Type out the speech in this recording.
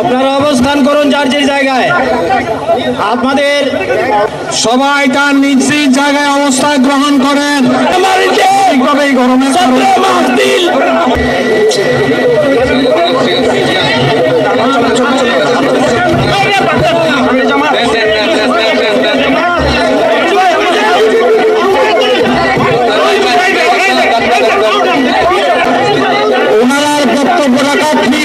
আপনারা অবস্থান করুন যার যে জায়গায়। আপনাদের সবাই তার নিজ জায়গায় অবস্থায় গ্রহণ করেন। ঠিকভাবে গরমের